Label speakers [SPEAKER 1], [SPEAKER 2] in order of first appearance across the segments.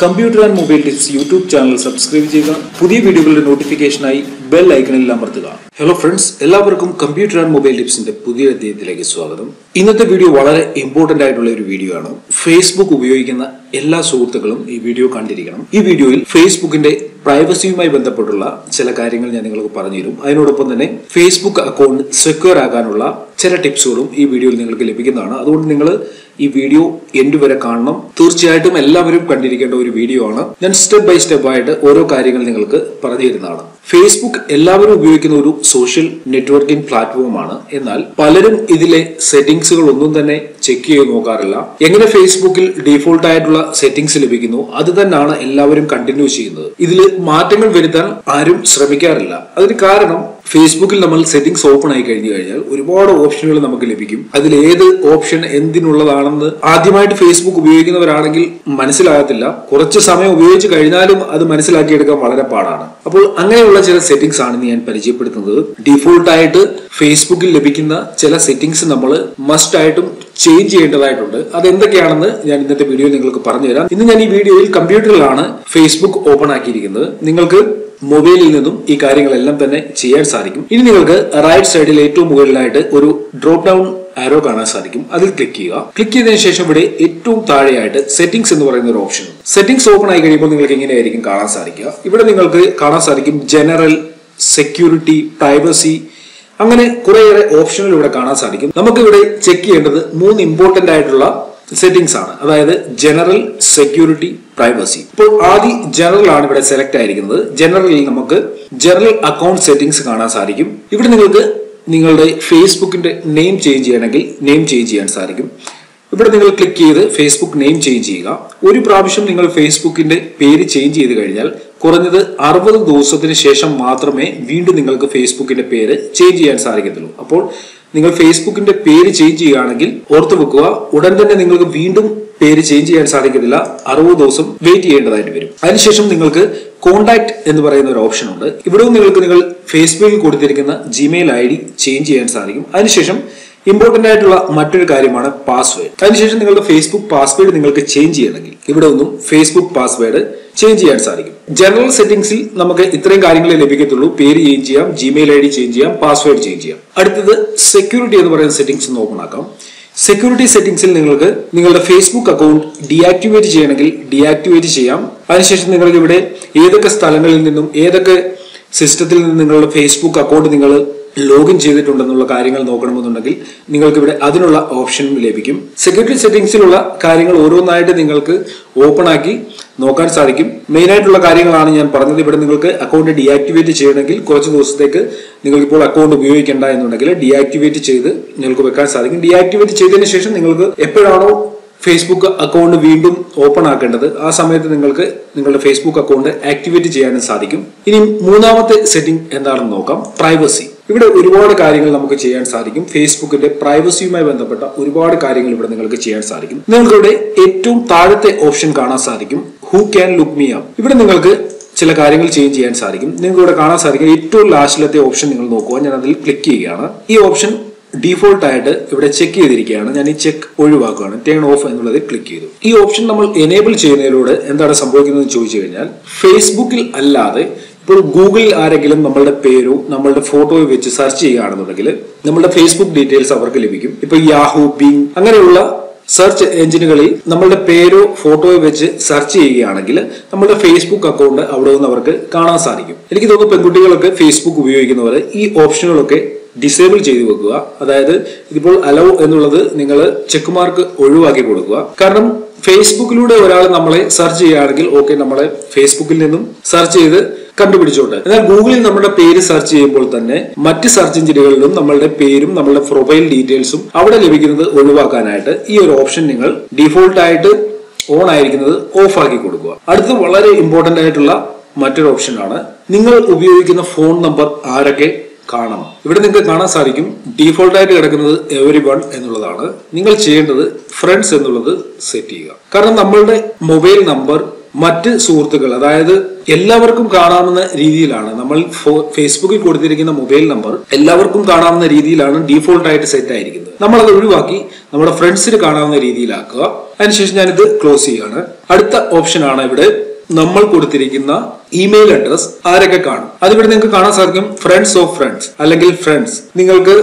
[SPEAKER 1] Computer and mobile tips YouTube channel subscribe ചെയ്യുക. പുതിയ വീഡിയോകളുടെ നോട്ടിഫിക്കേഷനായി ബെൽ ഐക്കണിൽ അമർത്തുക. ഹലോ ഫ്രണ്ട്സ് എല്ലാവർക്കും കമ്പ്യൂട്ടർ ആൻഡ് മൊബൈൽ ടിപ്സിന്റെ പുതിയ അധ്യായത്തിലേക്ക് സ്വാഗതം. ഇന്നത്തെ വീഡിയോ വളരെ ഇമ്പോർട്ടന്റ് ആയിട്ടുള്ള ഒരു വീഡിയോ ആണ്. ഫേസ്ബുക്ക് ഉപയോഗിക്കുന്ന എല്ലാ സുഹൃത്തുക്കളും ഈ വീഡിയോ കണ്ടിരിക്കണം. ഈ വീഡിയോയിൽ ഫേസ്ബുക്കിന്റെ പ്രൈവസിയുമായി ബന്ധപ്പെട്ടുള്ള ചില കാര്യങ്ങൾ ഞാൻ നിങ്ങൾക്ക് പറഞ്ഞുതരും. അതിനോടൊപ്പം തന്നെ ഫേസ്ബുക്ക് അക്കൗണ്ട് സെക്യൂർ ആകാനുള്ള ചില ടിപ്സുകളും ഈ വീഡിയോയിൽ നിങ്ങൾക്ക് ലഭിക്കുന്നതാണ്. അതുകൊണ്ട് നിങ്ങൾ ഈ വീഡിയോ എൻഡ് വരെ കാണണം. തീർച്ചയായിട്ടും എല്ലാവരും കണ്ടിരിക്കേണ്ട ഒരു വീഡിയോ ആണ്. ഞാൻ സ്റ്റെപ്പ് ബൈ സ്റ്റെപ്പ് ആയിട്ട് ഓരോ കാര്യങ്ങൾ നിങ്ങൾക്ക് പറഞ്ഞു തരുന്നതാണ് ഫേസ്ബുക്ക് എല്ലാവരും ഉപയോഗിക്കുന്ന ഒരു സോഷ്യൽ നെറ്റ്വർക്കിംഗ് പ്ലാറ്റ്ഫോമാണ് എന്നാൽ പലരും ഇതിലെ സെറ്റിംഗ്സുകൾ ഒന്നും തന്നെ ചെക്ക് ചെയ്ത് നോക്കാറില്ല. എങ്ങനെ ഫേസ്ബുക്കിൽ ഡീഫോൾട്ട് ആയിട്ടുള്ള സെറ്റിംഗ്സ് ലഭിക്കുന്നു അത് തന്നെയാണ് എല്ലാവരും കണ്ടിന്യൂ ചെയ്യുന്നത്. ഇതിൽ മാറ്റങ്ങൾ വരുത്താൻ ആരും ശ്രമിക്കാറില്ല. അതിന് കാരണം ഫേസ്ബുക്കിൽ നമ്മൾ സെറ്റിംഗ്സ് ഓപ്പൺ ആയി കഴിഞ്ഞു കഴിഞ്ഞാൽ ഒരുപാട് ഓപ്ഷനുകൾ നമുക്ക് ലഭിക്കും. അതിൽ ഏത് ഓപ്ഷൻ എന്തിനുള്ളതാണെന്ന് ആദ്യമായിട്ട് ഫേസ്ബുക്ക് ഉപയോഗിക്കുന്നവരാണെങ്കിൽ മനസ്സിലാകത്തില്ല. കുറച്ച് സമയം ഉപയോഗിച്ച് കഴിഞ്ഞാലും അത് മനസ്സിലാക്കിയെടുക്കാൻ വളരെ പാടാണ്. അപ്പോൾ അങ്ങനെയുള്ള ചില സെറ്റിംഗ്സ് ആണ് ഞാൻ പരിചയപ്പെടുത്തുന്നത്. ഡിഫോൾട്ട് ആയിട്ട് ഫേസ്ബുക്കിൽ ലഭിക്കുന്ന ചില സെറ്റിംഗ്സ് നമ്മൾ മസ്റ്റ് ആയിട്ടും ചേഞ്ച് ചെയ്യേണ്ടതായിട്ടുണ്ട്. അത് എന്തൊക്കെയാണെന്ന് ഞാൻ ഇന്നത്തെ വീഡിയോയിൽ നിങ്ങൾക്ക് പറഞ്ഞുതരാം. ഇന്ന് ഞാൻ ഈ വീഡിയോയിൽ കമ്പ്യൂട്ടറിലാണ് ഫേസ്ബുക്ക് ഓപ്പൺ ആക്കിയിരിക്കുന്നത്. നിങ്ങൾക്ക് മൊബൈലിൽ നിന്നും ഈ കാര്യങ്ങളെല്ലാം തന്നെ ചെയ്യാൻ സാധിക്കും. ഇനി നിങ്ങൾക്ക് റൈറ്റ് സൈഡിൽ ഏറ്റവും മുകളിലായിട്ട് ഒരു ഡ്രോപ്പ് ഡൗൺ ആരോ കാണാൻ സാധിക്കും. അതിൽ ക്ലിക്ക് ചെയ്യുക. ക്ലിക്ക് ചെയ്തതിനു ശേഷം ഇവിടെ ഏറ്റവും താഴെയായിട്ട് സെറ്റിംഗ്സ് എന്ന് പറയുന്ന ഒരു ഓപ്ഷൻ സെറ്റിംഗ്സ് ഓപ്പൺ ആയി കഴിയുമ്പോൾ നിങ്ങൾക്ക് ഇങ്ങനെയായിരിക്കും കാണാൻ സാധിക്കുക? ഇവിടെ നിങ്ങൾക്ക് കാണാൻ സാധിക്കും ജനറൽ സെക്യൂരിറ്റി പ്രൈവസി അങ്ങനെ കുറേയേറെ ഓപ്ഷനുകൾ ഇവിടെ കാണാൻ സാധിക്കും. നമുക്ക് ഇവിടെ ചെക്ക് ചെയ്യേണ്ടത് മൂന്ന് ഇമ്പോർട്ടന്റ് ആയിട്ടുള്ള സെറ്റിംഗ്സ് ആണ്. അതായത് ജനറൽ സെക്യൂരിറ്റി പ്രൈവസി ഇപ്പോൾ ആദ്യ ജനറൽ ആണ് ഇവിടെ സെലക്ട് ആയിരിക്കുന്നത്. ജനറലിൽ നമുക്ക് ജനറൽ അക്കൗണ്ട് സെറ്റിംഗ്സ് കാണാൻ സാധിക്കും. ഇവിടെ നിങ്ങൾക്ക് നിങ്ങളുടെ ഫേസ്ബുക്കിന്റെ നെയിം ചേഞ്ച് ചെയ്യണമെങ്കിൽ നെയിം ചേഞ്ച് ചെയ്യാൻ സാധിക്കും. ഇവിടെ നിങ്ങൾ ക്ലിക്ക് ചെയ്ത് ഫേസ്ബുക്ക് നെയിം ചേഞ്ച് ചെയ്യുക. ഒരു പ്രാവശ്യം നിങ്ങൾ ഫേസ്ബുക്കിന്റെ പേര് ചേഞ്ച് ചെയ്ത് കഴിഞ്ഞാൽ കുറഞ്ഞത് അറുപത് ദിവസത്തിന് ശേഷം മാത്രമേ വീണ്ടും നിങ്ങൾക്ക് ഫേസ്ബുക്കിന്റെ പേര് ചേഞ്ച് ചെയ്യാൻ സാധിക്കത്തുള്ളൂ. അപ്പോൾ നിങ്ങൾ ഫേസ്ബുക്കിന്റെ പേര് ചേഞ്ച് ചെയ്യുകയാണെങ്കിൽ ഓർത്തു വെക്കുക ഉടൻ തന്നെ നിങ്ങൾക്ക് വീണ്ടും പേര് ചേഞ്ച് ചെയ്യാൻ സാധിക്കത്തില്ല അറുപത് ദിവസം വെയിറ്റ് ചെയ്യേണ്ടതായിട്ട് വരും. അതിനുശേഷം നിങ്ങൾക്ക് കോണ്ടാക്ട് എന്ന് പറയുന്ന ഒരു ഓപ്ഷൻ ഉണ്ട്. ഇവിടെയും നിങ്ങൾക്ക് നിങ്ങൾ ഫേസ്ബുക്കിൽ കൊടുത്തിരിക്കുന്ന ജിമെയിൽ ഐ ഡി ചേഞ്ച് ചെയ്യാൻ സാധിക്കും. അതിനുശേഷം ഇമ്പോർട്ടന്റ് ആയിട്ടുള്ള മറ്റൊരു കാര്യമാണ് പാസ്വേഡ് അതിനുശേഷം നിങ്ങളുടെ ഫേസ്ബുക്ക് പാസ്വേഡ് നിങ്ങൾക്ക് ചേഞ്ച് ചെയ്യണമെങ്കിൽ ഇവിടെ ഒന്നും ഫേസ്ബുക്ക് പാസ്വേഡ് ചേഞ്ച് ചെയ്യാൻ സാധിക്കും. ജനറൽ സെറ്റിംഗ്സിൽ നമുക്ക് ഇത്രയും കാര്യങ്ങളെ ലഭിക്കത്തുള്ളൂ. പേര് ചേഞ്ച് ചെയ്യാം ജിമെയിൽ ഐ ഡി ചേഞ്ച് ചെയ്യാം പാസ്വേഡ് ചേഞ്ച് ചെയ്യാം. അടുത്തത് സെക്യൂരിറ്റി എന്ന് പറയുന്ന സെറ്റിംഗ്സ് ഒന്ന് ഓപ്പൺ ആക്കാം. സെക്യൂരിറ്റി സെറ്റിംഗ്സിൽ നിങ്ങൾക്ക് നിങ്ങളുടെ ഫേസ്ബുക്ക് അക്കൗണ്ട് ഡിയാക്ടിവേറ്റ് ചെയ്യണമെങ്കിൽ ഡിയാക്ടിവേറ്റ് ചെയ്യാം. അതിനുശേഷം നിങ്ങൾക്ക് ഇവിടെ ഏതൊക്കെ സ്ഥലങ്ങളിൽ നിന്നും ഏതൊക്കെ സിസ്റ്റത്തിൽ നിന്ന് നിങ്ങളുടെ ഫേസ്ബുക്ക് അക്കൗണ്ട് നിങ്ങൾ ലോഗിൻ ചെയ്തിട്ടുണ്ടെന്നുള്ള കാര്യങ്ങൾ നോക്കണമെന്നുണ്ടെങ്കിൽ നിങ്ങൾക്ക് ഇവിടെ അതിനുള്ള ഓപ്ഷൻ ലഭിക്കും. സെക്യൂരിറ്റി സെറ്റിംഗ്സിലുള്ള കാര്യങ്ങൾ ഓരോന്നായിട്ട് നിങ്ങൾക്ക് ഓപ്പൺ ആക്കി നോക്കാൻ സാധിക്കും. മെയിൻ ആയിട്ടുള്ള കാര്യങ്ങളാണ് ഞാൻ പറഞ്ഞത്. ഇവിടെ നിങ്ങൾക്ക് അക്കൗണ്ട് ഡീആക്ടിവേറ്റ് ചെയ്യണമെങ്കിൽ കുറച്ച് ദിവസത്തേക്ക് നിങ്ങൾക്ക് ഇപ്പോൾ അക്കൗണ്ട് ഉപയോഗിക്കേണ്ട എന്നുണ്ടെങ്കിൽ ഡീആക്ടിവേറ്റ് ചെയ്ത് നിങ്ങൾക്ക് വെക്കാൻ സാധിക്കും. ഡീആക്ടിവേറ്റ് ചെയ്തതിന് ശേഷം നിങ്ങൾക്ക് എപ്പോഴാണോ ഫേസ്ബുക്ക് അക്കൗണ്ട് വീണ്ടും ഓപ്പൺ ആക്കേണ്ടത് ആ സമയത്ത് നിങ്ങൾക്ക് നിങ്ങളുടെ ഫേസ്ബുക്ക് അക്കൗണ്ട് ആക്ടിവേറ്റ് ചെയ്യാനും സാധിക്കും. ഇനി മൂന്നാമത്തെ സെറ്റിംഗ് എന്താണെന്ന് നോക്കാം. പ്രൈവസി ഇവിടെ ഒരുപാട് കാര്യങ്ങൾ നമുക്ക് ചെയ്യാൻ സാധിക്കും. ഫേസ്ബുക്കിന്റെ പ്രൈവസിയുമായി ബന്ധപ്പെട്ട ഒരുപാട് കാര്യങ്ങൾ ഇവിടെ നിങ്ങൾക്ക് ചെയ്യാൻ സാധിക്കും. നിങ്ങൾക്ക് ഇവിടെ ഏറ്റവും താഴത്തെ ഓപ്ഷൻ കാണാൻ സാധിക്കും. Who can look me up ഇവിടെ നിങ്ങൾക്ക് ചില കാര്യങ്ങൾ ചേഞ്ച് ചെയ്യാൻ സാധിക്കും. നിങ്ങൾക്ക് ഇവിടെ കാണാൻ സാധിക്കും ഏറ്റവും ലാസ്റ്റിലത്തെ ഓപ്ഷൻ നിങ്ങൾ നോക്കുക. ഞാൻ അതിൽ ക്ലിക്ക് ചെയ്യുകയാണ്. ഈ ഓപ്ഷൻ ഡീഫോൾട്ട് ആയിട്ട് ഇവിടെ ചെക്ക് ചെയ്തിരിക്കുകയാണ്. ഞാൻ ഈ ചെക്ക് ഒഴിവാക്കുകയാണ്. ടേൺ ഓഫ് എന്നുള്ളത് ക്ലിക്ക് ചെയ്തു. ഈ ഓപ്ഷൻ നമ്മൾ എനേബിൾ ചെയ്യുന്നതിലൂടെ എന്താണ് സംഭവിക്കുന്നത് ചോദിച്ചു കഴിഞ്ഞാൽ ഫേസ്ബുക്കിൽ അല്ലാതെ ഇപ്പോൾ ഗൂഗിളിൽ ആരെങ്കിലും നമ്മളുടെ പേരോ നമ്മളുടെ ഫോട്ടോയോ വെച്ച് സെർച്ച് ചെയ്യുകയാണെന്നുണ്ടെങ്കിൽ നമ്മളുടെ ഫേസ്ബുക്ക് ഡീറ്റെയിൽസ് അവർക്ക് ലഭിക്കും. ഇപ്പൊ യാഹു ബിങ് അങ്ങനെയുള്ള സെർച്ച് എഞ്ചിനുകളിൽ നമ്മളുടെ പേരോ ഫോട്ടോയോ വെച്ച് സെർച്ച് ചെയ്യുകയാണെങ്കിൽ നമ്മുടെ ഫേസ്ബുക്ക് അക്കൗണ്ട് അവിടെ നിന്ന് അവർക്ക് കാണാൻ സാധിക്കും. എനിക്ക് തോന്നുന്നു പെൺകുട്ടികളൊക്കെ ഫേസ്ബുക്ക് ഉപയോഗിക്കുന്നവർ ഈ ഓപ്ഷനുകളൊക്കെ ഡിസേബിൾ ചെയ്തു വെക്കുക. അതായത് ഇതിപ്പോൾ അലോ എന്നുള്ളത് നിങ്ങൾ ചെക്ക് മാർക്ക് ഒഴിവാക്കി കൊടുക്കുക. കാരണം ഫേസ്ബുക്കിലൂടെ ഒരാൾ നമ്മളെ സെർച്ച് ചെയ്യുകയാണെങ്കിൽ ഓക്കെ നമ്മളെ ഫേസ്ബുക്കിൽ നിന്നും സെർച്ച് ചെയ്ത് കണ്ടുപിടിച്ചോട്ടെ എന്നാൽ ഗൂഗിളിൽ നമ്മുടെ പേര് സെർച്ച് ചെയ്യുമ്പോൾ തന്നെ മറ്റ് സെർച്ച് എഞ്ചിനുകളിലും നമ്മളുടെ പേരും നമ്മളുടെ പ്രൊഫൈൽ ഡീറ്റെയിൽസും അവിടെ ലഭിക്കുന്നത് ഒഴിവാക്കാനായിട്ട് ഈ ഒരു ഓപ്ഷൻ നിങ്ങൾ ഡിഫോൾട്ട് ആയിട്ട് ഓൺ ആയിരിക്കുന്നത് ഓഫ് ആക്കി കൊടുക്കുക. അടുത്ത് വളരെ ഇമ്പോർട്ടന്റ് ആയിട്ടുള്ള മറ്റൊരു ഓപ്ഷൻ ആണ്. നിങ്ങൾ ഉപയോഗിക്കുന്ന ഫോൺ നമ്പർ ആരൊക്കെ കാണണം. ഇവിടെ നിങ്ങൾക്ക് കാണാൻ സാധിക്കും ഡീഫോൾട്ട് ആയിട്ട് കിടക്കുന്നത് എവരി വൺ എന്നുള്ളതാണ്. നിങ്ങൾ ചെയ്യേണ്ടത് ഫ്രണ്ട്സ് എന്നുള്ളത് സെറ്റ് ചെയ്യുക. കാരണം നമ്മളുടെ മൊബൈൽ നമ്പർ മറ്റ് സുഹൃത്തുക്കൾ അതായത് എല്ലാവർക്കും കാണാവുന്ന രീതിയിലാണ്. നമ്മൾ ഫേസ്ബുക്കിൽ കൊടുത്തിരിക്കുന്ന മൊബൈൽ നമ്പർ എല്ലാവർക്കും കാണാവുന്ന രീതിയിലാണ് ഡീഫോൾട്ട് ആയിട്ട് സെറ്റ് ആയിരിക്കുന്നത്. നമ്മൾ അത് ഒഴിവാക്കി നമ്മുടെ ഫ്രണ്ട്സിന് കാണാവുന്ന രീതിയിലാക്കുക. അതിനുശേഷം ഞാൻ ഇത് ക്ലോസ് ചെയ്യുകയാണ് അടുത്ത ഓപ്ഷൻ ആണ് ഇവിടെ നമ്മൾ കൊടുത്തിരിക്കുന്ന ഇമെയിൽ അഡ്രസ് ആരൊക്കെ കാണും. അതിവിടെ നിങ്ങൾക്ക് കാണാൻ സാധിക്കും ഫ്രണ്ട്സ് ഓഫ് ഫ്രണ്ട്സ് അല്ലെങ്കിൽ ഫ്രണ്ട്സ് നിങ്ങൾക്ക്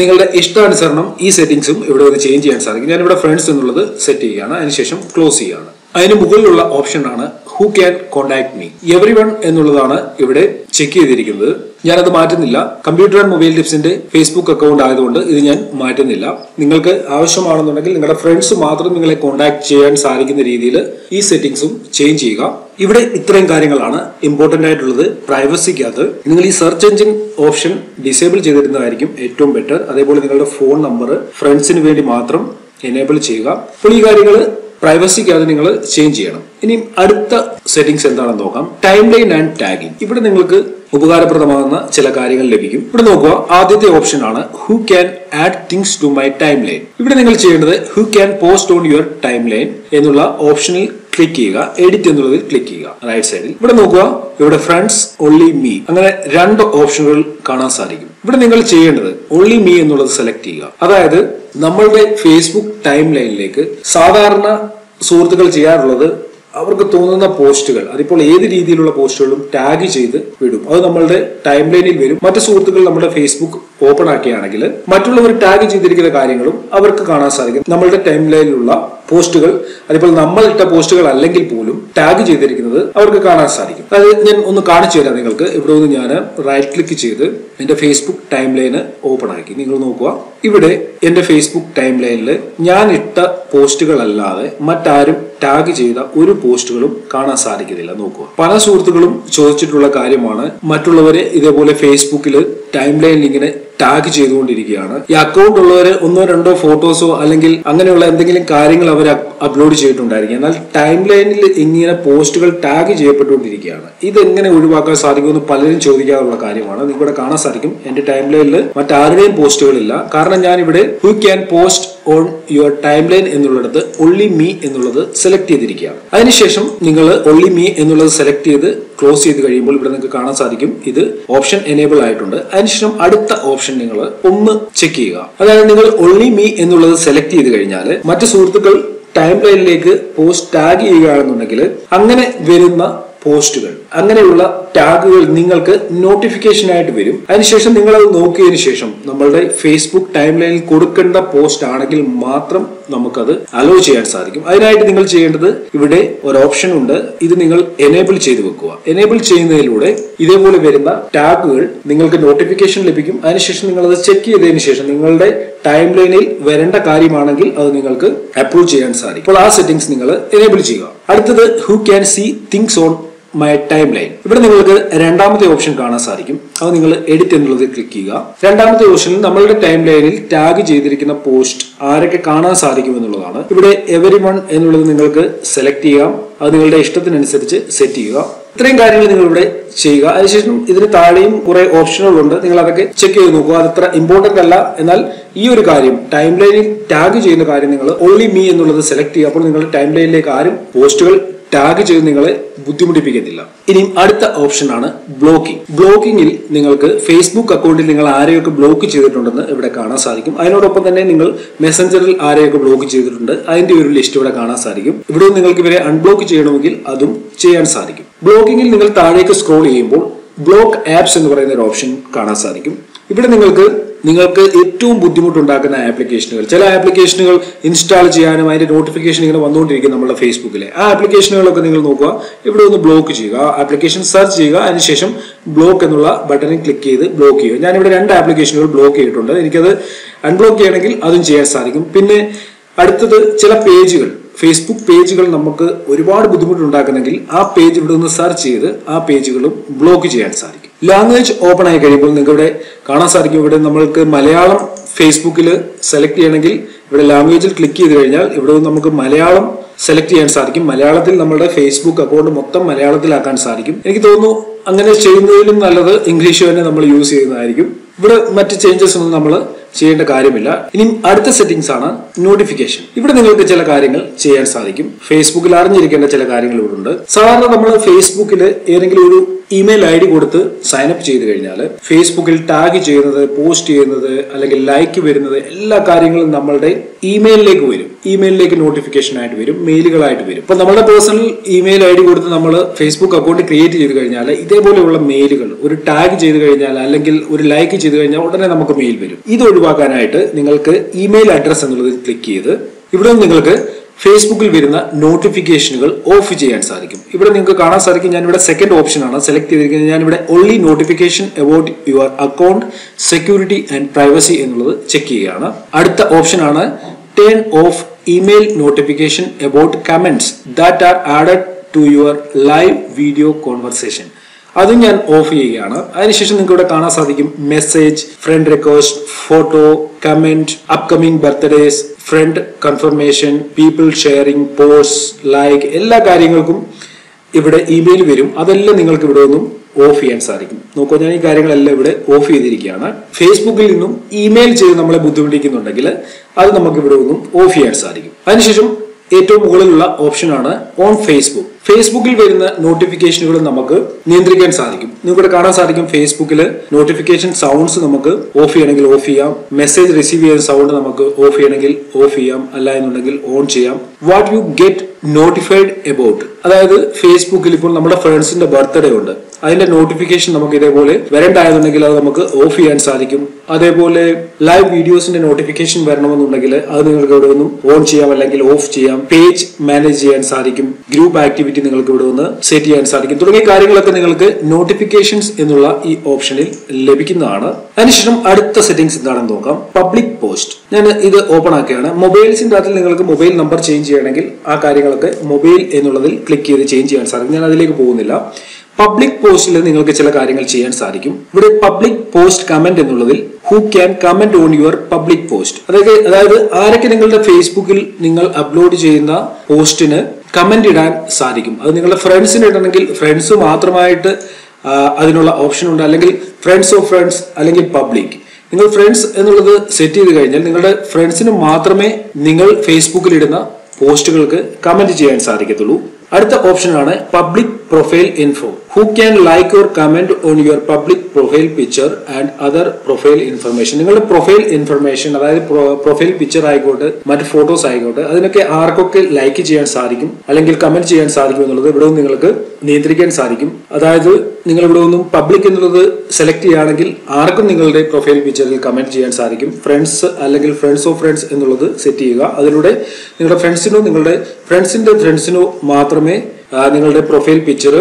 [SPEAKER 1] നിങ്ങളുടെ ഇഷ്ടാനുസരണം ഈ സെറ്റിംഗ്സും ഇവിടെ ഒന്ന് ചേഞ്ച് ചെയ്യാൻ സാധിക്കും. ഞാൻ ഇവിടെ ഫ്രണ്ട്സ് എന്നുള്ളത് സെറ്റ് ചെയ്യുകയാണ്. അതിനുശേഷം ക്ലോസ് ചെയ്യുകയാണ്. അതിന് മുകളിലുള്ള ഓപ്ഷൻ ആണ് who can contact me everyone എന്നുള്ളതാണ് ഇവിടെ ചെക്ക് ചെയ്തിരിക്കുന്നത്. ഞാനത് മാറ്റുന്നില്ല. കമ്പ്യൂട്ടർ ആൻഡ് മൊബൈൽ ടിപ്സിന്റെ ഫേസ്ബുക്ക് അക്കൗണ്ട് ആയതുകൊണ്ട് ഇത് ഞാൻ മാറ്റുന്നില്ല. നിങ്ങൾക്ക് ആവശ്യമാണെന്നുണ്ടെങ്കിൽ നിങ്ങളുടെ ഫ്രണ്ട്സ് മാത്രം നിങ്ങളെ കോൺടാക്ട് ചെയ്യാൻ സാധിക്കുന്ന രീതിയിൽ ഈ സെറ്റിംഗ്സും ചേഞ്ച് ചെയ്യുക. ഇവിടെ ഇത്രയും കാര്യങ്ങളാണ് ഇമ്പോർട്ടന്റ് ആയിട്ടുള്ളത്. പ്രൈവസിക്കകത്ത് നിങ്ങൾ ഈ സെർച്ച് എഞ്ചിൻ ഓപ്ഷൻ ഡിസേബിൾ ചെയ്തിരുന്നതായിരിക്കും ഏറ്റവും ബെറ്റർ അതേപോലെ നിങ്ങളുടെ ഫോൺ നമ്പർ ഫ്രണ്ട്സിന് വേണ്ടി മാത്രം എനേബിൾ ചെയ്യുക. അപ്പോൾ ഈ കാര്യങ്ങൾ പ്രൈവസിക്കകത്ത് നിങ്ങൾ ചേഞ്ച് ചെയ്യണം. ഇനി അടുത്ത സെറ്റിംഗ്സ് എന്താണെന്ന് നോക്കാം. ടൈം ലൈൻ ആൻഡ് ടാഗിംഗ് ഇവിടെ നിങ്ങൾക്ക് ഉപകാരപ്രദമാകുന്ന ചില കാര്യങ്ങൾ ലഭിക്കും. ഇവിടെ നോക്കുക ആദ്യത്തെ ഓപ്ഷൻ ആണ് who can add things to my timeline ഇവിടെ നിങ്ങൾ ചെയ്യേണ്ടത് who can post on your timeline എന്നുള്ള ഓപ്ഷനിൽ ക്ലിക്ക് ചെയ്യുക. എഡിറ്റ് എന്നുള്ളതിൽ ക്ലിക്ക് ചെയ്യുക. റൈറ്റ് സൈഡിൽ ഇവിടെ നോക്കുക. ഇവിടെ ഫ്രണ്ട്സ് ഓൺലി മീ അങ്ങനെ രണ്ട് ഓപ്ഷനുകൾ കാണാൻ സാധിക്കും. ഇവിടെ നിങ്ങൾ ചെയ്യേണ്ടത് ഓൺലി മീ എന്നുള്ളത് സെലക്ട് ചെയ്യുക. അതായത് നമ്മളുടെ ഫേസ്ബുക്ക് ടൈം ലൈനിലേക്ക് സാധാരണ സുഹൃത്തുക്കൾ ചെയ്യാറുള്ളത് അവർക്ക് തോന്നുന്ന പോസ്റ്റുകൾ അതിപ്പോൾ ഏത് രീതിയിലുള്ള പോസ്റ്റുകളും ടാഗ് ചെയ്ത് വിടും. അത് നമ്മളുടെ ടൈം ലൈനിൽ വരും. മറ്റു സുഹൃത്തുക്കൾ നമ്മുടെ ഫേസ്ബുക്ക് ഓപ്പൺ ആക്കിയാണെങ്കിൽ മറ്റുള്ളവർ ടാഗ് ചെയ്തിരിക്കുന്ന കാര്യങ്ങളും അവർക്ക് കാണാൻ സാധിക്കും. നമ്മളുടെ ടൈം ലൈനിലുള്ള പോസ്റ്റുകൾ അതിപ്പോൾ നമ്മൾ ഇട്ട പോസ്റ്റുകൾ അല്ലെങ്കിൽ പോലും ടാഗ് ചെയ്തിരിക്കുന്നത് അവർക്ക് കാണാൻ സാധിക്കും. അത് ഞാൻ ഒന്ന് കാണിച്ചു തരാം നിങ്ങൾക്ക്. ഇവിടെ ഒന്ന് ഞാൻ റൈറ്റ് ക്ലിക്ക് ചെയ്ത് എന്റെ ഫേസ്ബുക്ക് ടൈം ലൈന് ഓപ്പൺ ആക്കി. നിങ്ങൾ നോക്കുക. ഇവിടെ എന്റെ ഫേസ്ബുക്ക് ടൈം ലൈനിൽ ഞാൻ ഇട്ട പോസ്റ്റുകൾ അല്ലാതെ മറ്റാരും ടാഗ് ചെയ്ത ഒരു പോസ്റ്റുകളും കാണാൻ സാധിക്കുന്നില്ല. നോക്കുക. പല സുഹൃത്തുക്കളും ചോദിച്ചിട്ടുള്ള കാര്യമാണ് മറ്റുള്ളവരെ ഇതേപോലെ ഫേസ്ബുക്കിൽ ടൈം ലൈനിൽ ഇങ്ങനെ ടാഗ് ചെയ്തുകൊണ്ടിരിക്കുകയാണ്. ഈ അക്കൗണ്ട് ഉള്ളവരെ ഒന്നോ രണ്ടോ ഫോട്ടോസോ അല്ലെങ്കിൽ അങ്ങനെയുള്ള എന്തെങ്കിലും കാര്യങ്ങൾ അവർ അപ്ലോഡ് ചെയ്തിട്ടുണ്ടായിരിക്കും. എന്നാൽ ടൈം ലൈനിൽ ഇങ്ങനെ പോസ്റ്റുകൾ ടാഗ് ചെയ്യപ്പെട്ടുകൊണ്ടിരിക്കുകയാണ്. ഇതെങ്ങനെ ഒഴിവാക്കാൻ സാധിക്കുമെന്ന് പലരും ചോദിക്കാറുള്ള കാര്യമാണ്. നിങ്ങൾക്കിവിടെ കാണാൻ സാധിക്കും. എന്റെ ടൈം ലൈനിൽ മറ്റാരുടെയും പോസ്റ്റുകളില്ല കാരണം ഞാൻ ഇവിടെ who can post on your timeline എന്നുള്ളിടത്ത് ഒള്ളി മീ എന്നുള്ളത് സെലക്ട് ചെയ്തിരിക്കുകയാണ്. അതിനുശേഷം നിങ്ങൾ ഒള്ളി മീ എന്നുള്ളത് സെലക്ട് ചെയ്ത് ക്ലോസ് ചെയ്ത് കഴിയുമ്പോൾ ഇവിടെ നിങ്ങൾക്ക് കാണാൻ സാധിക്കും ഇത് ഓപ്ഷൻ എനേബിൾ ആയിട്ടുണ്ട്. അതിനുശേഷം അടുത്ത ഓപ്ഷൻ നിങ്ങൾ ഒന്ന് ചെക്ക് ചെയ്യുക. അതായത് നിങ്ങൾ ഒള്ളി മീ എന്നുള്ളത് സെലക്ട് ചെയ്ത് കഴിഞ്ഞാൽ മറ്റു സുഹൃത്തുക്കൾ ടൈം ലൈനിലേക്ക് പോസ്റ്റ് ടാഗ് ചെയ്യുകയാണെന്നുണ്ടെങ്കിൽ അങ്ങനെ വരുന്ന പോസ്റ്റുകൾ. അങ്ങനെയുള്ള ടാഗുകൾ നിങ്ങൾക്ക് നോട്ടിഫിക്കേഷൻ ആയിട്ട് വരും. അതിനുശേഷം നിങ്ങൾ അത് നോക്കിയതിനു ശേഷം നമ്മളുടെ ഫേസ്ബുക്ക് ടൈം ലൈനിൽ കൊടുക്കേണ്ട പോസ്റ്റ് ആണെങ്കിൽ മാത്രം നമുക്കത് അലോ ചെയ്യാൻ സാധിക്കും. അതിനായിട്ട് നിങ്ങൾ ചെയ്യേണ്ടത് ഇവിടെ ഒരു ഓപ്ഷൻ ഉണ്ട്. ഇത് നിങ്ങൾ എനേബിൾ ചെയ്ത് വെക്കുക. എനേബിൾ ചെയ്യുന്നതിലൂടെ ഇതേപോലെ വരുന്ന ടാഗുകൾ നിങ്ങൾക്ക് നോട്ടിഫിക്കേഷൻ ലഭിക്കും. അതിനുശേഷം നിങ്ങൾ അത് ചെക്ക് ചെയ്തതിനു ശേഷം നിങ്ങളുടെ ടൈം ലൈനിൽ വരേണ്ട കാര്യമാണെങ്കിൽ അത് നിങ്ങൾക്ക് അപ്രൂവ് ചെയ്യാൻ സാധിക്കും. അപ്പോൾ ആ സെറ്റിംഗ്സ് നിങ്ങൾ എനേബിൾ ചെയ്യുക. അടുത്തത് who can see things on my timeline ഇവിടെ നിങ്ങൾക്ക് രണ്ടാമത്തെ ഓപ്ഷൻ കാണാൻ സാധിക്കും. അത് നിങ്ങൾ എഡിറ്റ് എന്നുള്ളത് ക്ലിക്ക് ചെയ്യുക. രണ്ടാമത്തെ ഓപ്ഷൻ നമ്മളുടെ ടൈം ലൈനിൽ ടാഗ് ചെയ്തിരിക്കുന്ന പോസ്റ്റ് ആരൊക്കെ കാണാൻ സാധിക്കും എന്നുള്ളതാണ്. ഇവിടെ എവരി വൺ എന്നുള്ളത് നിങ്ങൾക്ക് സെലക്ട് ചെയ്യാം. അത് നിങ്ങളുടെ ഇഷ്ടത്തിനനുസരിച്ച് സെറ്റ് ചെയ്യുക. ഇത്രയും കാര്യങ്ങൾ നിങ്ങൾ ഇവിടെ ചെയ്യുക. അതിനുശേഷം ഇതിന് താഴെയും കുറെ ഓപ്ഷനുകളുണ്ട് നിങ്ങൾ അതൊക്കെ ചെക്ക് ചെയ്ത് നോക്കുക. അത് അത്ര ഇമ്പോർട്ടന്റ് അല്ല. എന്നാൽ ഈ ഒരു കാര്യം ടൈം ലൈനിൽ ടാഗ് ചെയ്യുന്ന കാര്യം നിങ്ങൾ ഓൺലി മീ എന്നുള്ളത് സെലക്ട് ചെയ്യുക. അപ്പോൾ നിങ്ങളുടെ ടൈം ലൈനിലേക്ക് ആരും പോസ്റ്റുകൾ ടാഗ് ചെയ്ത് നിങ്ങളെ ബുദ്ധിമുട്ടിപ്പിക്കത്തില്ല. ഇനി അടുത്ത ഓപ്ഷൻ ആണ് ബ്ലോക്കിംഗ്. ബ്ലോക്കിംഗിൽ നിങ്ങൾക്ക് ഫേസ്ബുക്ക് അക്കൗണ്ടിൽ നിങ്ങൾ ആരെയൊക്കെ ബ്ലോക്ക് ചെയ്തിട്ടുണ്ടെന്ന് ഇവിടെ കാണാൻ സാധിക്കും. അതിനോടൊപ്പം തന്നെ നിങ്ങൾ മെസ്സഞ്ചറിൽ ആരെയൊക്കെ ബ്ലോക്ക് ചെയ്തിട്ടുണ്ട് അതിന്റെ ഒരു ലിസ്റ്റ് ഇവിടെ കാണാൻ സാധിക്കും. ഇവിടെ നിങ്ങൾക്ക് ഇവരെ അൺബ്ലോക്ക് ചെയ്യണമെങ്കിൽ അതും ചെയ്യാൻ സാധിക്കും. ബ്ലോക്കിംഗിൽ നിങ്ങൾ താഴേക്ക് സ്ക്രോൾ ചെയ്യുമ്പോൾ ബ്ലോക്ക് ആപ്സ് എന്ന് പറയുന്ന ഒരു ഓപ്ഷൻ കാണാൻ സാധിക്കും. ഇവിടെ നിങ്ങൾക്ക് നിങ്ങൾക്ക് ഏറ്റവും ബുദ്ധിമുട്ടുണ്ടാക്കുന്ന ആപ്ലിക്കേഷനുകൾ. ചില ആപ്ലിക്കേഷനുകൾ ഇൻസ്റ്റാൾ ചെയ്യാനും അതിന്റെ നോട്ടിഫിക്കേഷൻ ഇങ്ങനെ വന്നുകൊണ്ടിരിക്കും നമ്മുടെ ഫേസ്ബുക്കിലെ. ആ ആപ്ലിക്കേഷനുകളൊക്കെ നിങ്ങൾ നോക്കുക. ഇവിടെ ഒന്ന് ബ്ലോക്ക് ചെയ്യുക. ആ ആപ്ലിക്കേഷൻ സെർച്ച് ചെയ്യുക. അതിനുശേഷം ബ്ലോക്ക് എന്നുള്ള ബട്ടണിൽ ക്ലിക്ക് ചെയ്ത് ബ്ലോക്ക് ചെയ്യുക. ഞാനിവിടെ രണ്ട് ആപ്ലിക്കേഷനുകൾ ബ്ലോക്ക് ചെയ്തിട്ടുണ്ട്. എനിക്കത് അൺബ്ലോക്ക് ചെയ്യണമെങ്കിൽ അതും ചെയ്യാൻ സാധിക്കും. പിന്നെ അടുത്തത് ചില പേജുകൾ ഫേസ്ബുക്ക് പേജുകൾ നമുക്ക് ഒരുപാട് ബുദ്ധിമുട്ടുണ്ടാക്കുന്നെങ്കിൽ ആ പേജ് ഇവിടെ ഒന്ന് സെർച്ച് ചെയ്ത് ആ പേജുകളും ബ്ലോക്ക് ചെയ്യാൻ സാധിക്കും. ലാംഗ്വേജ് ഓപ്പൺ ആയി കഴിയുമ്പോൾ നിങ്ങൾക്ക് ഇവിടെ കാണാൻ സാധിക്കും. ഇവിടെ നമ്മൾക്ക് മലയാളം ഫേസ്ബുക്കിൽ സെലക്ട് ചെയ്യണമെങ്കിൽ ഇവിടെ ലാംഗ്വേജിൽ ക്ലിക്ക് ചെയ്ത് കഴിഞ്ഞാൽ ഇവിടെ നിന്ന് നമുക്ക് മലയാളം സെലക്ട് ചെയ്യാൻ സാധിക്കും. മലയാളത്തിൽ നമ്മുടെ ഫേസ്ബുക്ക് അക്കൗണ്ട് മൊത്തം മലയാളത്തിലാക്കാൻ സാധിക്കും. എനിക്ക് തോന്നുന്നു അങ്ങനെ ചെയ്യുന്നതിലും നല്ലത് ഇംഗ്ലീഷ് തന്നെ നമ്മൾ യൂസ് ചെയ്യുന്നതായിരിക്കും. ഇവിടെ മറ്റ് ചേഞ്ചസ് ഒന്നും നമ്മൾ ചെയ്യേണ്ട കാര്യമില്ല. ഇനി അടുത്ത സെറ്റിംഗ്സ് ആണ് നോട്ടിഫിക്കേഷൻ ഇവിടെ നിങ്ങൾക്ക് ചില കാര്യങ്ങൾ ചെയ്യാൻ സാധിക്കും. ഫേസ്ബുക്കിൽ അറിഞ്ഞിരിക്കേണ്ട ചില കാര്യങ്ങൾ ഇവിടെ ഉണ്ട്. സാധാരണ നമ്മൾ ഫേസ്ബുക്കിൽ ഏതെങ്കിലും ഒരു ഇമെയിൽ ഐ ഡി കൊടുത്ത് സൈനപ്പ് ചെയ്ത് കഴിഞ്ഞാൽ ഫേസ്ബുക്കിൽ ടാഗ് ചെയ്യുന്നത് പോസ്റ്റ് ചെയ്യുന്നത് അല്ലെങ്കിൽ ലൈക്ക് വരുന്നത് എല്ലാ കാര്യങ്ങളും നമ്മളുടെ ഇമെയിലിലേക്ക് വരും. ഇമെയിലിലേക്ക് നോട്ടിഫിക്കേഷൻ ആയിട്ട് വരും മെയിലുകളായിട്ട് വരും. അപ്പോൾ നമ്മുടെ പേഴ്സണൽ ഇമെയിൽ ഐ ഡി കൊടുത്ത് നമ്മൾ ഫേസ്ബുക്ക് അക്കൗണ്ട് ക്രിയേറ്റ് ചെയ്ത് കഴിഞ്ഞാൽ ഇതേപോലെയുള്ള മെയിലുകൾ ഒരു ടാഗ് ചെയ്ത് കഴിഞ്ഞാൽ അല്ലെങ്കിൽ ഒരു ലൈക്ക് ചെയ്ത് കഴിഞ്ഞാൽ ഉടനെ നമുക്ക് മെയിൽ വരും. ഇത് ഒഴിവാക്കാനായിട്ട് നിങ്ങൾക്ക് ഇമെയിൽ അഡ്രസ് എന്നുള്ളത് ക്ലിക്ക് ചെയ്ത് ഇവിടെ നിങ്ങൾക്ക് ഫേസ്ബുക്കിൽ വരുന്ന നോട്ടിഫിക്കേഷനുകൾ ഓഫ് ചെയ്യാൻ സാധിക്കും. ഇവിടെ നിങ്ങൾക്ക് കാണാൻ സാധിക്കും ഞാൻ ഇവിടെ സെക്കൻഡ് ഓപ്ഷൻ ആണ്. സെലക്ട് ചെയ്തിരിക്കുന്നത് ഞാൻ ഇവിടെ only notification about your account security and privacy എന്നുള്ളത് ചെക്ക് ചെയ്യുകയാണ്. അടുത്ത ഓപ്ഷൻ ആണ് turn off email notification about comments that are added to your live video conversation. അതും ഞാൻ ഓഫ് ചെയ്യുകയാണ് അതിനുശേഷം നിങ്ങൾക്ക് ഇവിടെ കാണാൻ സാധിക്കും message friend request photo comment upcoming birthdays friend confirmation people sharing post like എല്ലാ കാര്യങ്ങൾക്കും ഇവിടെ ഇമെയിൽ വരും അതെല്ലാം നിങ്ങൾക്ക് ഇവിടെ ഒന്നും ഓഫ് ചെയ്യാൻ സാധിക്കും. നോക്കൂ ഞാൻ ഈ കാര്യങ്ങളെല്ലാം ഇവിടെ ഓഫ് ചെയ്തിരിക്കുകയാണ്. ഫേസ്ബുക്കിൽ നിന്നും ഇമെയിൽ ചെയ്ത് നമ്മളെ ബുദ്ധിമുട്ടിക്കുന്നുണ്ടെങ്കിൽ അത് നമുക്ക് ഇവിടെ ഒന്നും ഓഫ് ചെയ്യാൻ സാധിക്കും. അതിനുശേഷം ഏറ്റവും മുകളിലുള്ള ഓപ്ഷനാണ് ഓൺ ഫേസ്ബുക്ക്. ഫേസ്ബുക്കിൽ വരുന്ന നോട്ടിഫിക്കേഷനുകൾ നമുക്ക് നിയന്ത്രിക്കാൻ സാധിക്കും. നിങ്ങൾക്ക് കാണാൻ സാധിക്കും ഫേസ്ബുക്കിൽ നോട്ടിഫിക്കേഷൻ സൗണ്ട്സ് നമുക്ക് ഓഫ് ചെയ്യണമെങ്കിൽ ഓഫ് ചെയ്യാം. മെസ്സേജ് റിസീവ് ചെയ്യുന്ന സൗണ്ട് നമുക്ക് ഓഫ് ചെയ്യണമെങ്കിൽ ഓഫ് ചെയ്യാം. അല്ല എന്നുണ്ടെങ്കിൽ ഓൺ ചെയ്യാം. What you get notified about അതായത് ഫേസ്ബുക്കിൽ ഇപ്പോൾ നമ്മുടെ ഫ്രണ്ട്സിന്റെ ബർത്ത്ഡേ ഉണ്ട്. അതിന്റെ നോട്ടിഫിക്കേഷൻ നമുക്ക് ഇതേപോലെ വരണ്ടായെന്നുണ്ടെങ്കിൽ അത് നമുക്ക് ഓഫ് ചെയ്യാൻ സാധിക്കും. അതേപോലെ ലൈവ് വീഡിയോസിന്റെ നോട്ടിഫിക്കേഷൻ വരണമെന്നുണ്ടെങ്കിൽ അത് നിങ്ങൾക്ക് ഇവിടെ ഓൺ ചെയ്യാം അല്ലെങ്കിൽ ഓഫ് ചെയ്യാം. പേജ് മാനേജ് ചെയ്യാൻ സാധിക്കും. ഗ്രൂപ്പ് ആക്ടിവിറ്റി നിങ്ങൾക്ക് ഇവിടെ വന്ന് സെറ്റ് ചെയ്യാൻ സാധിക്കും. തുടങ്ങിയ കാര്യങ്ങളൊക്കെ നിങ്ങൾക്ക് നോട്ടിഫിക്കേഷൻസ് എന്നുള്ള ഈ ഓപ്ഷനിൽ ലഭിക്കുന്നതാണ്. അതിനുശേഷം അടുത്ത സെറ്റിംഗ്സ് എന്താണെന്ന് നോക്കാം. പബ്ലിക് പോസ്റ്റ് ഞാൻ ഇത് ഓപ്പൺ ആക്കുകയാണ്. മൊബൈൽസിന്റെ അതിൽ നിങ്ങൾക്ക് മൊബൈൽ നമ്പർ ചേഞ്ച് ചെയ്യണമെങ്കിൽ ആ കാര്യങ്ങളൊക്കെ മൊബൈൽ എന്നുള്ളതിൽ ക്ലിക്ക് ചെയ്ത് ചേഞ്ച് ചെയ്യാൻ സാധിക്കും. ഞാൻ അതിലേക്ക് പോകുന്നില്ല. പബ്ലിക് പോസ്റ്റിൽ നിങ്ങൾക്ക് ചില കാര്യങ്ങൾ ചെയ്യാൻ സാധിക്കും. ഇവിടെ പബ്ലിക് പോസ്റ്റ് കമന്റ് എന്നുള്ളതിൽ who can comment on your public post അതായത് അതായത് ആരൊക്കെ നിങ്ങളുടെ ഫേസ്ബുക്കിൽ നിങ്ങൾ അപ്ലോഡ് ചെയ്യുന്ന പോസ്റ്റിന് കമന്റ് ഇടാൻ സാധിക്കും. അത് നിങ്ങളുടെ ഫ്രണ്ട്സിന് ഇടണമെങ്കിൽ ഫ്രണ്ട്സ് മാത്രമായിട്ട് അതിനുള്ള ഓപ്ഷൻ ഉണ്ട്. അല്ലെങ്കിൽ ഫ്രണ്ട്സ് ഓഫ് ഫ്രണ്ട്സ് അല്ലെങ്കിൽ പബ്ലിക് നിങ്ങൾ ഫ്രണ്ട്സ് എന്നുള്ളത് സെറ്റ് ചെയ്ത് കഴിഞ്ഞാൽ നിങ്ങളുടെ ഫ്രണ്ട്സിന് മാത്രമേ നിങ്ങൾ ഫേസ്ബുക്കിൽ ഇടുന്ന പോസ്റ്റുകൾക്ക് കമന്റ് ചെയ്യാൻ സാധിക്കത്തുള്ളൂ. അടുത്ത ഓപ്ഷനാണ് public profile info who can like your comment on your public profile picture and other profile information നിങ്ങളുടെ പ്രൊഫൈൽ ഇൻഫർമേഷൻ അതായത് പ്രൊഫൈൽ പിക്ചർ ആയിക്കോട്ടെ മറ്റ് ഫോട്ടോസ് ആയിക്കോട്ടെ അതിനൊക്കെ ആർക്കൊക്കെ ലൈക്ക് ചെയ്യാൻ സാധിക്കും അല്ലെങ്കിൽ കമന്റ് ചെയ്യാൻ സാധിക്കും എന്നുള്ളത് ഇവിടെ നിങ്ങൾക്ക് നിയന്ത്രിക്കാൻ സാധിക്കും. അതായത് നിങ്ങൾ ഇവിടെ ഒന്നും പബ്ലിക് എന്നുള്ളത് സെലക്ട് ചെയ്യുകയാണെങ്കിൽ ആർക്കും നിങ്ങളുടെ പ്രൊഫൈൽ പിക്ചറിൽ കമന്റ് ചെയ്യാൻ സാധിക്കും. ഫ്രണ്ട്സ് അല്ലെങ്കിൽ ഫ്രണ്ട്സ് ഓഫ് ഫ്രണ്ട്സ് എന്നുള്ളത് സെറ്റ് ചെയ്യുക. അതിലൂടെ നിങ്ങളുടെ ഫ്രണ്ട്സിനോ നിങ്ങളുടെ ഫ്രണ്ട്സിന്റെ ഫ്രണ്ട്സിനോ മാത്രമേ നിങ്ങളുടെ പ്രൊഫൈൽ പിക്ചർ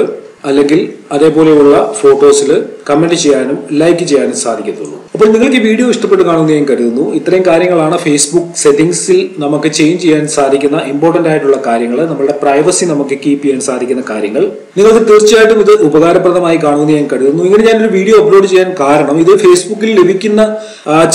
[SPEAKER 1] അല്ലെങ്കിൽ അതേപോലെയുള്ള ഫോട്ടോസിൽ കമന്റ് ചെയ്യാനും ലൈക്ക് ചെയ്യാനും സാധിക്കത്തുള്ളൂ. അപ്പോൾ നിങ്ങൾക്ക് ഈ വീഡിയോ ഇഷ്ടപ്പെട്ട് കാണുമെന്ന് ഞാൻ കരുതുന്നു. ഇത്രയും കാര്യങ്ങളാണ് ഫേസ്ബുക്ക് സെറ്റിംഗ്സിൽ നമുക്ക് ചേഞ്ച് ചെയ്യാൻ സാധിക്കുന്ന ഇമ്പോർട്ടന്റ് ആയിട്ടുള്ള കാര്യങ്ങൾ. നമ്മുടെ പ്രൈവസി നമുക്ക് കീപ്പ് ചെയ്യാൻ സാധിക്കുന്ന കാര്യങ്ങൾ. നിങ്ങൾക്ക് തീർച്ചയായിട്ടും ഇത് ഉപകാരപ്രദമായി കാണുമെന്ന് ഞാൻ കരുതുന്നു. ഇങ്ങനെ ഞാനൊരു വീഡിയോ അപ്ലോഡ് ചെയ്യാൻ കാരണം ഇത് ഫേസ്ബുക്കിൽ ലഭിക്കുന്ന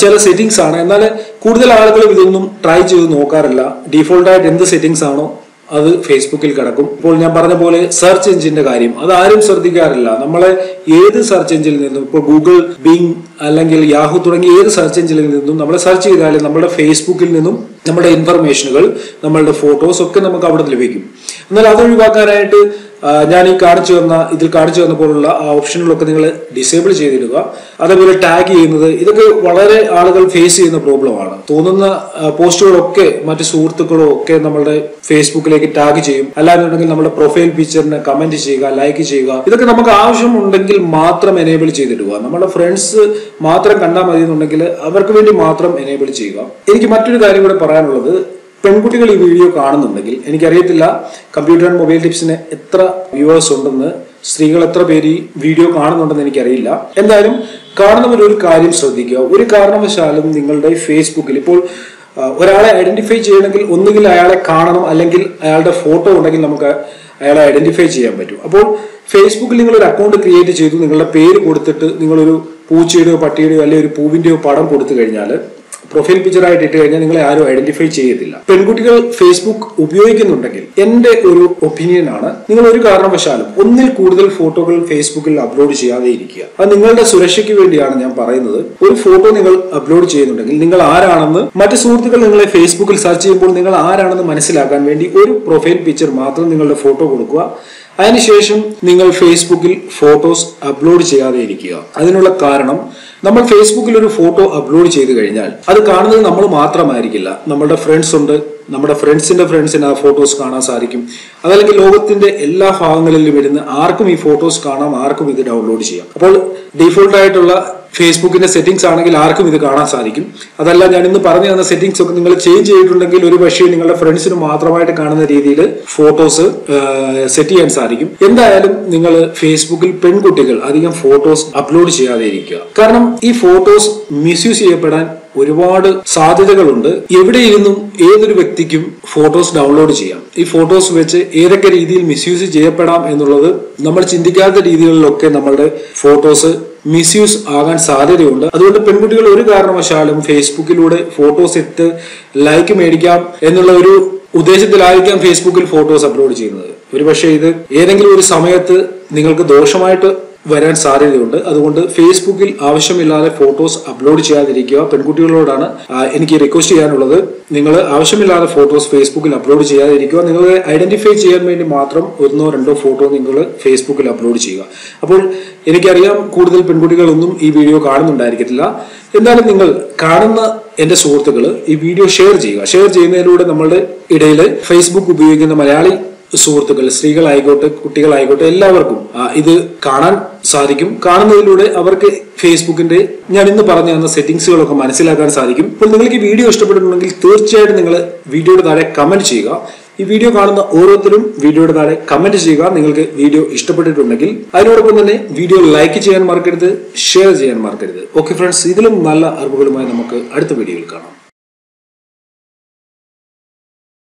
[SPEAKER 1] ചില സെറ്റിംഗ്സ് ആണ്. എന്നാൽ കൂടുതൽ ആളുകളും ഇതൊന്നും ട്രൈ ചെയ്ത് നോക്കാറില്ല. ഡിഫോൾട്ടായിട്ട് എന്ത് സെറ്റിംഗ്സ് ആണോ അത് ഫേസ്ബുക്കിൽ കിടക്കും. ഇപ്പോൾ ഞാൻ പറഞ്ഞ പോലെ സെർച്ച് എഞ്ചിന്റെ കാര്യം അത് ആരും ശ്രദ്ധിക്കാറില്ല. നമ്മളെ ഏത് സെർച്ച് എഞ്ചിൽ നിന്നും ഇപ്പോൾ ഗൂഗിൾ ബിങ് അല്ലെങ്കിൽ യാഹു തുടങ്ങിയ ഏത് സെർച്ച് എഞ്ചിനിൽ നിന്നും നമ്മളെ സെർച്ച് ചെയ്താലും നമ്മുടെ ഫേസ്ബുക്കിൽ നിന്നും നമ്മുടെ ഇൻഫർമേഷനുകൾ നമ്മളുടെ ഫോട്ടോസ് ഒക്കെ നമുക്ക് അവിടെ ലഭിക്കും. എന്നാൽ അത് ഒഴിവാക്കാനായിട്ട് ഞാൻ ഈ കാണിച്ചു തന്ന ഇതിൽ കാണിച്ചു തന്ന പോലുള്ള ആ ഓപ്ഷനുകളൊക്കെ നിങ്ങൾ ഡിസേബിൾ ചെയ്തിടുക. അതേപോലെ ടാഗ് ചെയ്യുന്നത് ഇതൊക്കെ വളരെ ആളുകൾ ഫേസ് ചെയ്യുന്ന പ്രോബ്ലമാണ് തോന്നുന്ന പോസ്റ്റുകളൊക്കെ മറ്റ് സുഹൃത്തുക്കളോ ഒക്കെ നമ്മളുടെ ഫേസ്ബുക്കിലേക്ക് ടാഗ് ചെയ്യും. അല്ലാന്നുണ്ടെങ്കിൽ നമ്മുടെ പ്രൊഫൈൽ പിക്ചറിന് കമന്റ് ചെയ്യുക ലൈക്ക് ചെയ്യുക. ഇതൊക്കെ നമുക്ക് ആവശ്യമുണ്ടെങ്കിൽ മാത്രം എനേബിൾ ചെയ്തിടുക. നമ്മുടെ ഫ്രണ്ട്സ് മാത്രം കണ്ടാൽ മതി എന്നുണ്ടെങ്കിൽ അവർക്ക് വേണ്ടി മാത്രം എനേബിൾ ചെയ്യുക. എനിക്ക് മറ്റൊരു കാര്യം കൂടെ പറയാനുള്ളത് പെൺകുട്ടികൾ ഈ വീഡിയോ കാണുന്നുണ്ടെങ്കിൽ എനിക്കറിയത്തില്ല കമ്പ്യൂട്ടർ ആൻഡ് മൊബൈൽ ടിപ്സിന് എത്ര വ്യൂവേഴ്സ് ഉണ്ടെന്ന് സ്ത്രീകൾ എത്ര പേര് ഈ വീഡിയോ കാണുന്നുണ്ടെന്ന് എനിക്കറിയില്ല. എന്തായാലും കാണുന്നവർ ഒരു കാര്യം ശ്രദ്ധിക്കുക. ഒരു കാരണവശാലും നിങ്ങളുടെ ഫേസ്ബുക്കിൽ ഇപ്പോൾ ഒരാളെ ഐഡന്റിഫൈ ചെയ്യണമെങ്കിൽ ഒന്നുകിൽ അയാളെ കാണണം അല്ലെങ്കിൽ അയാളുടെ ഫോട്ടോ ഉണ്ടെങ്കിൽ നമുക്ക് അയാളെ ഐഡന്റിഫൈ ചെയ്യാൻ പറ്റും. അപ്പോൾ ഫേസ്ബുക്കിൽ നിങ്ങൾ ഒരു അക്കൗണ്ട് ക്രിയേറ്റ് ചെയ്തു നിങ്ങളുടെ പേര് കൊടുത്തിട്ട് നിങ്ങളൊരു പൂച്ചയുടെയോ പട്ടിയുടെയോ അല്ലെങ്കിൽ ഒരു പൂവിന്റെയോ പടം കൊടുത്തു കഴിഞ്ഞാൽ പ്രൊഫൈൽ പിക്ചർ ആയിട്ട് ഇട്ട് കഴിഞ്ഞാൽ നിങ്ങളെ ആരും ഐഡന്റിഫൈ ചെയ്യത്തില്ല. പെൺകുട്ടികൾ ഫേസ്ബുക്ക് ഉപയോഗിക്കുന്നുണ്ടെങ്കിൽ എന്റെ ഒരു ഒപ്പീനിയൻ ആണ് നിങ്ങൾ ഒരു കാരണവശാലും ഒന്നിൽ കൂടുതൽ ഫോട്ടോകൾ ഫേസ്ബുക്കിൽ അപ്ലോഡ് ചെയ്യാതെ ഇരിക്കുക. അത് നിങ്ങളുടെ സുരക്ഷയ്ക്ക് വേണ്ടിയാണ് ഞാൻ പറയുന്നത്. ഒരു ഫോട്ടോ നിങ്ങൾ അപ്ലോഡ് ചെയ്യുന്നുണ്ടെങ്കിൽ നിങ്ങൾ ആരാണെന്ന് മറ്റു സുഹൃത്തുക്കൾ നിങ്ങളെ ഫേസ്ബുക്കിൽ സെർച്ച് ചെയ്യുമ്പോൾ നിങ്ങൾ ആരാണെന്ന് മനസ്സിലാക്കാൻ വേണ്ടി ഒരു പ്രൊഫൈൽ പിക്ചർ മാത്രം നിങ്ങളുടെ ഫോട്ടോ കൊടുക്കുക. അതിനുശേഷം നിങ്ങൾ ഫേസ്ബുക്കിൽ ഫോട്ടോസ് അപ്ലോഡ് ചെയ്യാതെ ഇരിക്കുക. അതിനുള്ള കാരണം നമ്മൾ ഫേസ്ബുക്കിൽ ഒരു ഫോട്ടോ അപ്ലോഡ് ചെയ്ത് കഴിഞ്ഞാൽ അത് കാണുന്നത് നമ്മൾ മാത്രമായിരിക്കില്ല. നമ്മുടെ ഫ്രണ്ട്സ് ഉണ്ട്. നമ്മുടെ ഫ്രണ്ട്സിന്റെ ഫ്രണ്ട്സിന് ആ ഫോട്ടോസ് കാണാൻ സാധിക്കും. അതല്ലെങ്കിൽ ലോകത്തിന്റെ എല്ലാ ഭാഗങ്ങളിലും ഇരുന്ന് ആർക്കും ഈ ഫോട്ടോസ് കാണാം ആർക്കും ഇത് ഡൗൺലോഡ് ചെയ്യാം. അപ്പോൾ ഡീഫോൾട്ട് ആയിട്ടുള്ള ഫേസ്ബുക്കിന്റെ സെറ്റിംഗ്സ് ആണെങ്കിൽ ആർക്കും ഇത് കാണാൻ സാധിക്കും. അതല്ല ഞാൻ ഇന്ന് പറഞ്ഞു തന്ന സെറ്റിംഗ്സ് ഒക്കെ നിങ്ങൾ ചേഞ്ച് ചെയ്തിട്ടുണ്ടെങ്കിൽ ഒരു പക്ഷേ നിങ്ങളുടെ ഫ്രണ്ട്സിന് മാത്രമായിട്ട് കാണുന്ന രീതിയിൽ ഫോട്ടോസ് സെറ്റ് ചെയ്യാൻ സാധിക്കും. എന്തായാലും നിങ്ങൾ ഫേസ്ബുക്കിൽ പെൺകുട്ടികൾ അധികം ഫോട്ടോസ് അപ്ലോഡ് ചെയ്യാതെ ഇരിക്കുക. കാരണം ഈ ഫോട്ടോസ് മിസ്യൂസ് ചെയ്യപ്പെടാൻ ഒരുപാട് സാധ്യതകളുണ്ട്. എവിടെ ഇരുന്നും ഏതൊരു വ്യക്തിക്കും ഫോട്ടോസ് ഡൗൺലോഡ് ചെയ്യാം. ഈ ഫോട്ടോസ് വെച്ച് ഏതൊക്കെ രീതിയിൽ മിസ്യൂസ് ചെയ്യപ്പെടാം എന്നുള്ളത് നമ്മൾ ചിന്തിക്കാത്ത രീതികളിലൊക്കെ നമ്മളുടെ ഫോട്ടോസ് മിസ്യൂസ് ആകാൻ സാധ്യതയുണ്ട്. അതുകൊണ്ട് പെൺകുട്ടികൾ ഒരു കാരണവശാലും ഫേസ്ബുക്കിലൂടെ ഫോട്ടോസ് ഇട്ട് ലൈക്ക് മേടിക്കാം എന്നുള്ള ഒരു ഉദ്ദേശത്തിലായിരിക്കാം ഫേസ്ബുക്കിൽ ഫോട്ടോസ് അപ്ലോഡ് ചെയ്യുന്നത്. ഒരുപക്ഷെ ഇത് ഏതെങ്കിലും ഒരു സമയത്ത് നിങ്ങൾക്ക് ദോഷമായിട്ട് വരാൻ സാധ്യതയുണ്ട്. അതുകൊണ്ട് ഫേസ്ബുക്കിൽ ആവശ്യമില്ലാതെ ഫോട്ടോസ് അപ്ലോഡ് ചെയ്യാതിരിക്കുക. പെൺകുട്ടികളോടാണ് എനിക്ക് റിക്വസ്റ്റ് ചെയ്യാനുള്ളത്. നിങ്ങൾ ആവശ്യമില്ലാതെ ഫോട്ടോസ് ഫേസ്ബുക്കിൽ അപ്ലോഡ് ചെയ്യാതിരിക്കുക. നിങ്ങളെ ഐഡന്റിഫൈ ചെയ്യാൻ വേണ്ടി മാത്രം ഒന്നോ രണ്ടോ ഫോട്ടോ നിങ്ങൾ ഫേസ്ബുക്കിൽ അപ്ലോഡ് ചെയ്യുക. അപ്പോൾ എനിക്കറിയാം കൂടുതൽ പെൺകുട്ടികളൊന്നും ഈ വീഡിയോ കാണുന്നുണ്ടായിരിക്കത്തില്ല. എന്നാലും നിങ്ങൾ കാണുന്ന എന്റെ സുഹൃത്തുക്കൾ ഈ വീഡിയോ ഷെയർ ചെയ്യുക. ഷെയർ ചെയ്യുന്നതിലൂടെ നമ്മളുടെ ഇടയിൽ ഫേസ്ബുക്ക് ഉപയോഗിക്കുന്ന മലയാളി സുഹൃത്തുക്കൾ സ്ത്രീകളായിക്കോട്ടെ കുട്ടികളായിക്കോട്ടെ എല്ലാവർക്കും ഇത് കാണാൻ സാധിക്കും. കാണുന്നതിലൂടെ അവർക്ക് ഫേസ്ബുക്കിന്റെ ഞാൻ ഇന്ന് പറഞ്ഞു തന്ന സെറ്റിംഗ്സുകളൊക്കെ മനസ്സിലാക്കാൻ സാധിക്കും. അപ്പോൾ നിങ്ങൾക്ക് ഈ വീഡിയോ ഇഷ്ടപ്പെട്ടിട്ടുണ്ടെങ്കിൽ തീർച്ചയായിട്ടും നിങ്ങൾ വീഡിയോയുടെ താഴെ കമന്റ് ചെയ്യുക. ഈ വീഡിയോ കാണുന്ന ഓരോരുത്തരും വീഡിയോയുടെ താഴെ കമന്റ് ചെയ്യുക. നിങ്ങൾക്ക് വീഡിയോ ഇഷ്ടപ്പെട്ടിട്ടുണ്ടെങ്കിൽ അതിനോടൊപ്പം തന്നെ വീഡിയോ ലൈക്ക് ചെയ്യാൻ മറക്കരുത് ഷെയർ ചെയ്യാൻ മറക്കരുത്. ഓക്കെ ഫ്രണ്ട്സ് ഇതിലും നല്ല അറിവുകളുമായി നമുക്ക് അടുത്ത വീഡിയോയിൽ കാണാം.